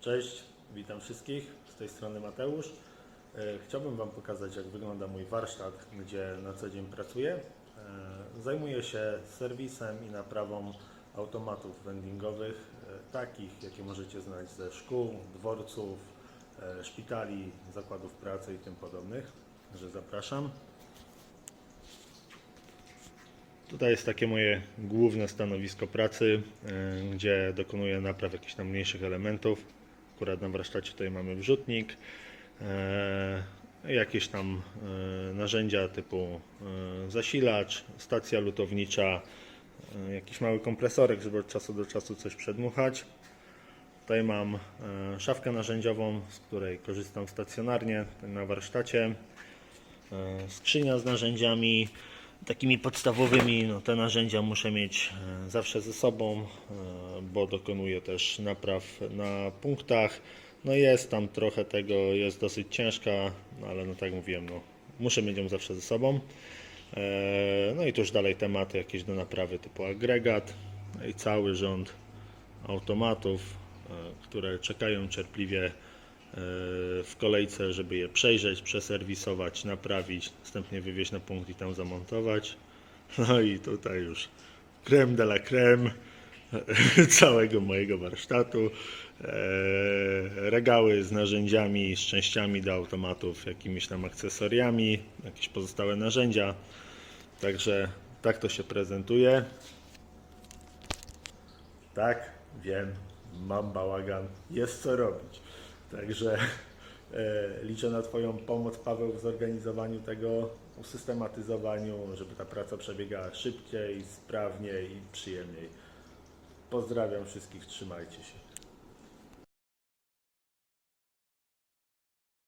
Cześć, witam wszystkich. Z tej strony Mateusz. E, Chciałbym Wam pokazać, jak wygląda mój warsztat, gdzie na co dzień pracuję. E, Zajmuję się serwisem i naprawą automatów vendingowych, e, takich, jakie możecie znać ze szkół, dworców, szpitali, zakładów pracy i tym podobnych. Także zapraszam. Tutaj jest takie moje główne stanowisko pracy, gdzie dokonuję napraw jakichś tam mniejszych elementów. Akurat na warsztacie tutaj mamy wrzutnik, y, jakieś tam y, narzędzia typu y, zasilacz, stacja lutownicza, jakiś mały kompresorek, żeby od czasu do czasu coś przedmuchać. Tutaj mam szafkę narzędziową, z której korzystam stacjonarnie na warsztacie. Skrzynia z narzędziami, takimi podstawowymi, no te narzędzia muszę mieć e, zawsze ze sobą, e, bo dokonuję też napraw na punktach. No jest tam trochę tego, jest dosyć ciężka, no ale no tak mówiłem, no muszę mieć ją zawsze ze sobą. E, No i tuż dalej tematy jakieś do naprawy typu agregat no i cały rząd automatów, które czekają cierpliwie w kolejce, żeby je przejrzeć, przeserwisować, naprawić, następnie wywieźć na punkt i tam zamontować. No i tutaj już creme de la creme całego mojego warsztatu. E, Regały z narzędziami, z częściami do automatów, jakimiś tam akcesoriami, jakieś pozostałe narzędzia. Także tak to się prezentuje. Tak, wiem, mam bałagan, jest co robić. Także e, liczę na Twoją pomoc, Paweł, w zorganizowaniu tego, usystematyzowaniu, żeby ta praca przebiegała szybciej, sprawniej i przyjemniej. Pozdrawiam wszystkich, trzymajcie się.